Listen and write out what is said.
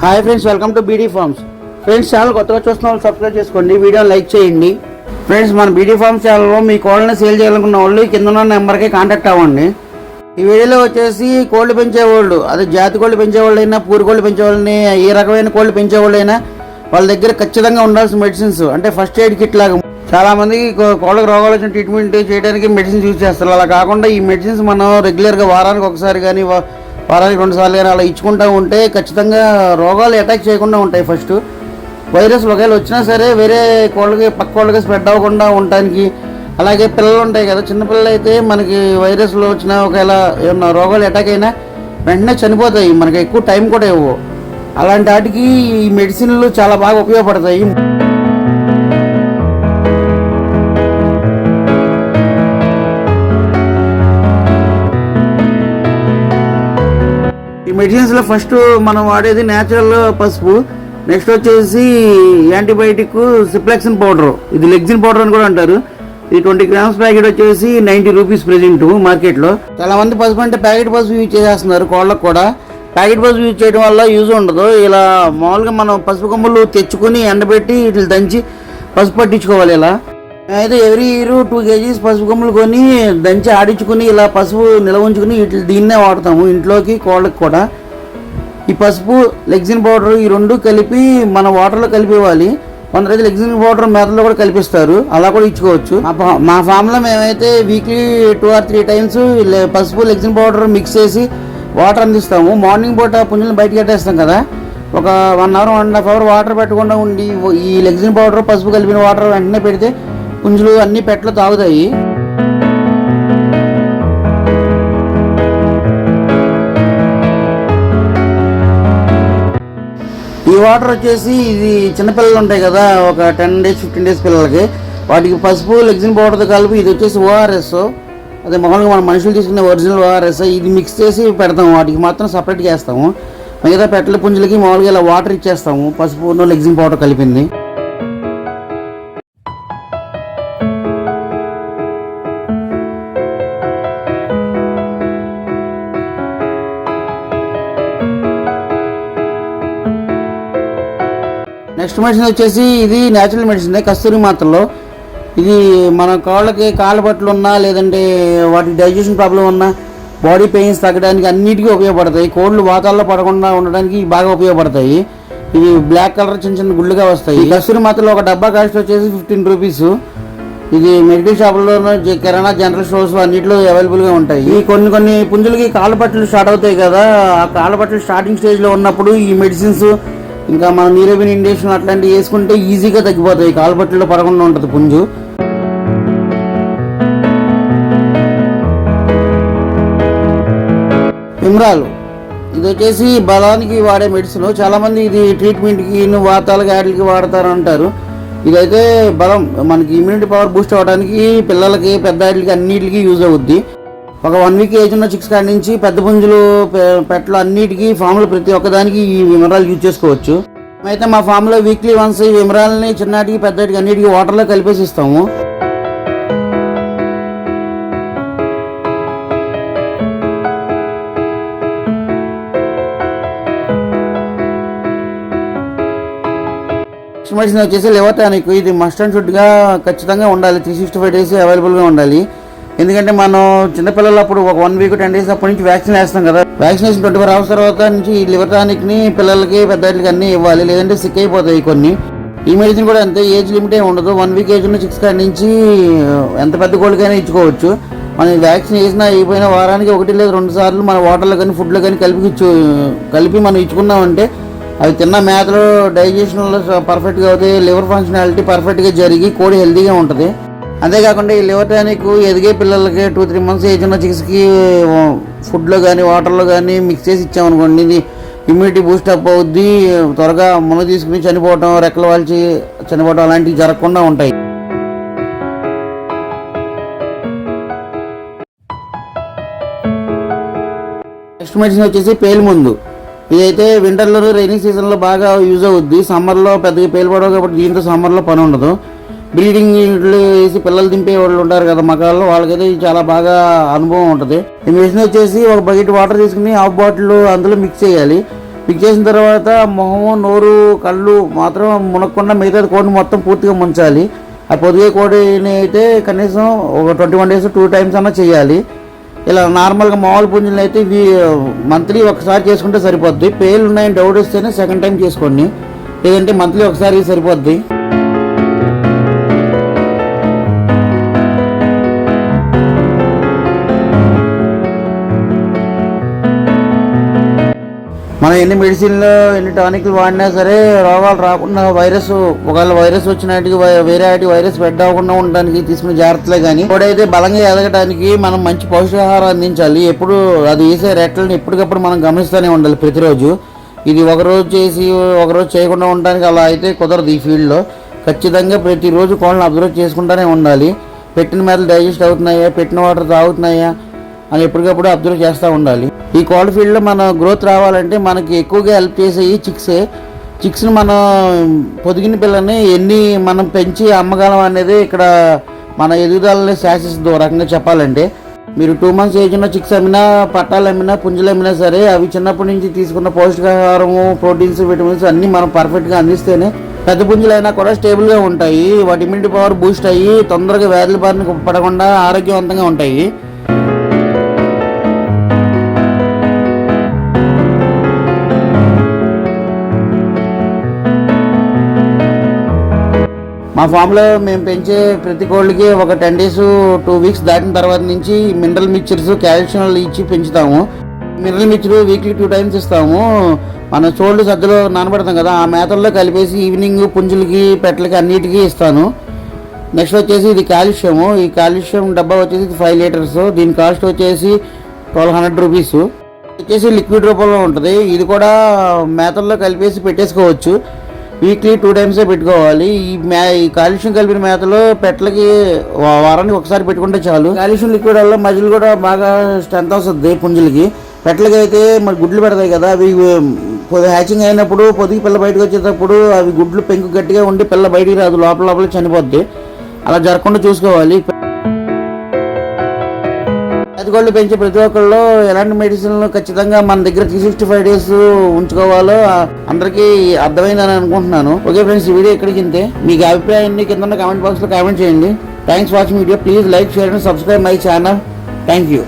Hi friends welcome to BD farms. Friends channel కొత్తగా చూస్తున్న వాళ్ళు సబ్స్క్రైబ్ చేసుకోండి వీడియో లైక్ చేయండి. ఫ్రెండ్స్ మన బీడీ ఫార్మ్స్ ఛానల్లో మీ కోళ్ళని సేల్ చేయాలనుకున్న వాళ్ళు కింద ఉన్న నెంబర్కి కాంటాక్ట్ అవ్వండి. ఈ వీడియోలో వచ్చేసి కోళ్ళు పెంచేవాళ్ళు అదే జాతి కోళ్ళు పెంచేవాళ్ళు అయినా పూరి కోళ్ళు పెంచేవాళ్ళని ఏ రకమైన కోళ్ళు పెంచేవాళ్ళు అయినా వాళ్ళ దగ్గర ఖచ్చితంగా ఉండాల్సిన మెడిసిన్స్ అంటే ఫస్ట్ ఎయిడ్ కిట్ లాగా. చాలామంది కోళ్ళకి రోగాలు వచ్చిన ట్రీట్మెంట్ చేయడానికి మెడిసిన్స్ యూజ్ చేస్తారు. అలా కాకుండా ఈ మెడిసిన్స్ మనం రెగ్యులర్గా వారానికి ఒకసారి కానీ వారానికి రెండు సార్లు కానీ అలా ఇచ్చుకుంటూ ఉంటే ఖచ్చితంగా రోగాలు అటాక్ చేయకుండా ఉంటాయి ఫస్ట్ వైరస్ ఒకవేళ వచ్చినా సరే వేరే కోళ్ళకి పక్క కోళ్ళకి స్ప్రెడ్ అవ్వకుండా ఉండటానికి. అలాగే పిల్లలు ఉంటాయి కదా చిన్నపిల్లలు అయితే మనకి వైరస్లు వచ్చినా ఒకవేళ ఏమన్నా రోగాలు అటాక్ అయినా వెంటనే చనిపోతాయి. మనకి ఎక్కువ టైం కూడా ఇవ్వవు. అలాంటి వాటికి ఈ మెడిసిన్లు చాలా బాగా ఉపయోగపడతాయి. మెడిసిన్స్లో ఫస్ట్ మనం వాడేది న్యాచురల్ పసుపు. నెక్స్ట్ వచ్చేసి యాంటీబయాటిక్ సిప్లెక్సిన్ పౌడర్. ఇది లెగ్జిన్ పౌడర్ అని కూడా అంటారు. ఇది ట్వంటీ గ్రామ్స్ ప్యాకెట్ వచ్చేసి నైంటీ రూపీస్ ప్రెజెంట్ మార్కెట్లో. చాలా మంది పసుపు అంటే ప్యాకెట్ పసుపు యూజ్ చేసేస్తున్నారు కోళ్ళకు కూడా. ప్యాకెట్ పసుపు యూజ్ చేయడం వల్ల యూజ్ ఉండదు. ఇలా మామూలుగా మనం పసుపు కొమ్ములు తెచ్చుకుని ఎండబెట్టి వీటిని దంచి పసుపు పట్టించుకోవాలి ఇలా. అయితే ఎవ్రీ ఇయర్ టూ కేజీస్ పసుపు కొమ్ములు కొని దంచి ఆడించుకుని ఇలా పసుపు నిల్వ ఉంచుకుని ఇట్లా దీన్నే వాడతాము. ఇంట్లోకి కోళ్ళకి కూడా. ఈ పసుపు లెగ్జిన్ పౌడర్ ఈ రెండు కలిపి మన వాటర్లో కలిపివ్వాలి కొందరైతే లెగ్జిన్ పౌడర్ మెదడులో కూడా కలిపిస్తారు. అలా కూడా ఇచ్చుకోవచ్చు. మా మా ఫామ్లో మేమైతే weekly two or three times పసుపు లెగ్జిన్ పౌడర్ మిక్స్ చేసి వాటర్ అందిస్తాము. మార్నింగ్ పూట పుంజులను బయటకు కట్టేస్తాం కదా. ఒక one hour one and half hour water పెట్టకుండా ఉండి ఈ లెగ్జిన్ పౌడర్ పసుపు కలిపిన వాటర్ వెంటనే పెడితే పుంజులు అన్ని పెట్టలు తాగుతాయి. ఈ వాటర్ వచ్చేసి ఇది చిన్నపిల్లలు ఉంటాయి కదా ఒక టెన్ డేస్ ఫిఫ్టీన్ డేస్ పిల్లలకి. వాటికి పసుపు లెగ్జిన్ పౌడర్తో కలిపి ఇది వచ్చేసి ఓఆర్ఎస్ అదే మామూలుగా మన మనుషులు తీసుకునే ఒరిజినల్ ఓఆర్ఎస్ ఇది మిక్స్ చేసి పెడతాము వాటికి మాత్రం సపరేట్ చేస్తాము మిగతా పెట్టల పుంజులకి మామూలుగా ఇలా వాటర్ ఇచ్చేస్తాము పసుపు లెగ్జిన్ పౌడర్ కలిపింది. నెక్స్ట్ మెడిసిన్ వచ్చేసి ఇది న్యాచురల్ మెడిసిన్ కస్తూరి మాత్రలో. ఇది మన కాళ్ళకి కాళ్ళ పట్లు ఉన్నా లేదంటే వాటి డైజెషన్ ప్రాబ్లం ఉన్నా బాడీ పెయిన్స్ తగ్గడానికి అన్నిటికీ ఉపయోగపడతాయి. కోళ్ళు వాతాల్లో పడకుండా ఉండడానికి బాగా ఉపయోగపడతాయి. ఇవి బ్లాక్ కలర్ చిన్న చిన్న గుళ్ళుగా వస్తాయి. కస్తూరి మాత్రలో ఒక డబ్బా కాస్ట్ వచ్చేసి ఫిఫ్టీన్ రూపీస్ ఇది మెడికల్ షాపుల్లో కిరాణా జనరల్ స్టోర్స్ అన్నింటిలో అవైలబుల్గా ఉంటాయి. ఈ కొన్ని కొన్ని పుంజులకి కాళ్ళ పట్లు స్టార్ట్ అవుతాయి కదా. ఆ కాళ్ళ పట్లు స్టార్టింగ్ స్టేజ్లో ఉన్నప్పుడు ఈ మెడిసిన్స్ ఇంకా మనం నీరబిన్ ఇండేషన్ అట్లాంటివి వేసుకుంటే ఈజీగా తగ్గిపోతాయి. కాలుపట్లలో పడకుండా ఉంటుంది పుంజు. విమ్రాలు ఇది వచ్చేసి బలానికి వాడే మెడిసిన్ చాలా మంది ఇది ట్రీట్మెంట్కి వాతాలకి వాటికి వాడతారు అంటారు ఇదైతే బలం మనకి ఇమ్యూనిటీ పవర్ బూస్ట్ అవ్వడానికి పిల్లలకి పెద్ద వాటికి అన్నిటికీ యూజ్ అవుద్ది. ఒక వన్ వీక్ ఏజ్ ఉన్న చిక్స్ కాడి నుంచి పెద్ద పుంజులు పెట్టలు అన్నిటికీ ఫామ్లో ప్రతి ఒక్కదానికి ఈ విమరాలు యూజ్ చేసుకోవచ్చు. అయితే మా ఫామ్లో వీక్లీ వన్స్ ఈ విమరాలని చిన్నటికి పెద్దటికి అన్నిటికీ వాటర్లో కలిపేసి ఇస్తాము. నెక్స్ట్ మెడిసిన్ వచ్చేసి లివర్ టానిక్ ఇది మస్ట్ అండ్ షుడ్గా ఖచ్చితంగా ఉండాలి. త్రీ సిక్స్టీ ఫైవ్ డేస్ అవైలబుల్గా ఉండాలి. ఎందుకంటే మనం చిన్నపిల్లలు అప్పుడు ఒక వన్ వీక్ టెన్ డేస్ అప్పటి నుంచి వ్యాక్సిన్ వేస్తాం కదా. వ్యాక్సినేషన్ ట్వంటీ ఫోర్ అవర్స్ తర్వాత నుంచి ఈ లివర్ టానిక్ని పిల్లలకి పెద్దలకి అన్నీ ఇవ్వాలి. లేదంటే సిక్ అయిపోతాయి కొన్ని. ఈ మెడిసిన్ కూడా అంతే ఏజ్ లిమిటే ఉండదు. వన్ వీక్ ఏజ్ ఉన్న సిక్స్ కాడి నుంచి ఎంత పెద్ద కోళ్ళకైనా ఇచ్చుకోవచ్చు. మనం వ్యాక్సిన్ వేసినా అయిపోయిన వారానికి ఒకటి లేదా రెండు సార్లు మన వాటర్లో కానీ ఫుడ్లో కానీ కలిపి ఇచ్చు కలిపి మనం ఇచ్చుకున్నామంటే అవి తిన్న మేతలో డైజెషన్లో పర్ఫెక్ట్గా అవుతాయి. లివర్ ఫంక్షనాలిటీ పర్ఫెక్ట్గా జరిగి కోడి హెల్తీగా ఉంటుంది. అంతేకాకుండా ఈ లివర్ టానిక్ ఎదిగే పిల్లలకి టూ త్రీ మంత్స్ ఏజ్ ఉన్న చిక్స్కి ఫుడ్లో కానీ వాటర్లో కానీ మిక్స్ చేసి ఇచ్చామనుకోండి ఇది ఇమ్యూనిటీ బూస్ట్ అప్ అవుద్ది. త్వరగా మున తీసుకుని చనిపోవటం రెక్కలు వాల్చి చనిపోవటం అలాంటివి జరగకుండా ఉంటాయి. నెక్స్ట్ మెడిసిన్ వచ్చేసి పేలు ముందు. ఇదైతే వింటర్లో రైనింగ్ సీజన్లో బాగా యూజ్ అవుద్ది. సమ్మర్లో పెద్దగా పేలు పడవు కాబట్టి దీంతో సమ్మర్లో పని ఉండదు. బ్రీడింగ్ వేసి పిల్లలు దింపే వాళ్ళు ఉంటారు కదా మగాళ్ళు వాళ్ళకైతే చాలా బాగా అనుభవం ఉంటుంది. ఈ వేసిన వచ్చేసి ఒక బకెట్ వాటర్ తీసుకుని హాఫ్ బాటిల్ అందులో మిక్స్ చేయాలి. మిక్స్ చేసిన తర్వాత మొహము నోరు కళ్ళు మాత్రం మునక్కుండా మిగతాది కోడిని మొత్తం పూర్తిగా ముంచాలి. ఆ పొదిగే కోడిని అయితే కనీసం ఒక twenty one days two times అన్నా చేయాలి. ఇలా నార్మల్గా మామూలు పుంజులు అయితే ఇవి మంత్లీ ఒకసారి చేసుకుంటే సరిపోద్ది. పేర్లు ఉన్నాయని డౌట్ వస్తేనే సెకండ్ టైం చేసుకోండి. లేదంటే మంత్లీ ఒకసారి సరిపోద్ది. మనం ఎన్ని మెడిసిన్లు ఎన్ని టానిక్లు వాడినా సరే రోగాలు రాకుండా వైరస్ ఒకవేళ వైరస్ వచ్చినట్టుగా వై- వేరే వాటి వైరస్ స్ప్రెడ్ అవ్వకుండా ఉండడానికి తీసుకునే జాగ్రత్తలే కానీ ఇప్పుడైతే బలంగా ఎదగడానికి మనం మంచి పౌష్టికాహారం అందించాలి. ఎప్పుడు అది వేసే రెట్లను ఎప్పటికప్పుడు మనం గమనిస్తూనే ఉండాలి ప్రతిరోజు. ఇది ఒకరోజు చేసి ఒకరోజు చేయకుండా ఉండడానికి అలా అయితే కుదరదు ఈ ఫీల్డ్లో. ఖచ్చితంగా ప్రతిరోజు కోళ్ళని అబ్జర్వ్ చేసుకుంటూనే ఉండాలి. పెట్టిన మేతలు డైజెస్ట్ అవుతున్నాయా? పెట్టిన వాటర్ తాగుతున్నాయా? అని ఎప్పటికప్పుడు అబ్జర్వ్ చేస్తూ ఉండాలి. ఈ కోల్డ్ ఫీల్డ్లో మన గ్రోత్ రావాలంటే మనకి ఎక్కువగా హెల్ప్ చేసేవి చిక్సే. చిక్స్ని మనం పొదిగిన పిల్లని ఎన్ని మనం పెంచి అమ్మగలం అనేది ఇక్కడ మన ఎదుగుదలని శాసిస్తుంది ఒక రకంగా చెప్పాలంటే. మీరు టూ మంత్స్ ఏజ్ ఉన్న చిక్స్ అమ్మినా పట్టాలు అమ్మినా పుంజులు అమ్మినా సరే అవి చిన్నప్పటి నుంచి తీసుకున్న పౌష్టికాహారము ప్రోటీన్స్ విటమిన్స్ అన్నీ మనం పర్ఫెక్ట్గా అందిస్తేనే పెద్ద పుంజులు అయినా కూడా స్టేబుల్గా ఉంటాయి. వాటి ఇమ్యూనిటీ పవర్ బూస్ట్ అయ్యి తొందరగా వ్యాధుల బారిన పడకుండా ఆరోగ్యవంతంగా ఉంటాయి. మా ఫామ్లో మేము పెంచే ప్రతి కోళ్ళకి ఒక టెన్ డేస్ టూ వీక్స్ దాటిన తర్వాత నుంచి మినరల్ మిక్చర్స్ కాల్షియం ఇచ్చి పెంచుతాము. Mineral mixture weekly two times ఇస్తాము. మన చోళ్ళు సజ్జలో నానబెడతాం కదా ఆ మేతల్లో కలిపేసి ఈవినింగ్ పుంజులకి పెట్టలకి అన్నిటికీ ఇస్తాను. నెక్స్ట్ వచ్చేసి ఇది కాల్షియము. ఈ కాల్షియం డబ్బా వచ్చేసి ఫైవ్ లీటర్స్. దీని కాస్ట్ వచ్చేసి ట్వెల్వ్ హండ్రెడ్ రూపీస్. వచ్చేసి లిక్విడ్ రూపంలో ఉంటుంది. ఇది కూడా మేతల్లో కలిపేసి పెట్టేసుకోవచ్చు. వీక్లీ టూ టైమ్సే పెట్టుకోవాలి. ఈ మే ఈ కాలుష్యం కలిపిన మేతలో పెట్టలకి వారానికి ఒకసారి పెట్టుకుంటే చాలు. కాలుష్యం లిక్విడ్ వల్ల మజిల్ కూడా బాగా స్ట్రెంత్ వస్తుంది పుంజులకి. పెట్టలకి అయితే మరి గుడ్లు పెడతాయి కదా అవి హ్యాచింగ్ అయినప్పుడు పొదిగి పిల్ల బయటకు వచ్చేటప్పుడు అవి గుడ్లు పెంకు గట్టిగా ఉండి పిల్ల బయటికి రాదు లోపల లోపల చనిపోద్ది. అలా జరగకుండా చూసుకోవాలి. గోళ్ళు పెంచే ప్రతి ఒక్కళ్ళు ఎలాంటి మెడిసిన్లు ఖచ్చితంగా మన దగ్గర త్రీ సిక్స్టీ ఫైవ్ డేస్ ఉంచుకోవాలో అందరికీ అర్థమైందని అనుకుంటున్నాను. ఓకే ఫ్రెండ్స్ ఈ వీడియో ఇక్కడికి ఇంతే? మీకు అభిప్రాయాన్ని కింద కామెంట్ బాక్స్లో కామెంట్ చేయండి. Thanks watching video please like share and subscribe my channel thank you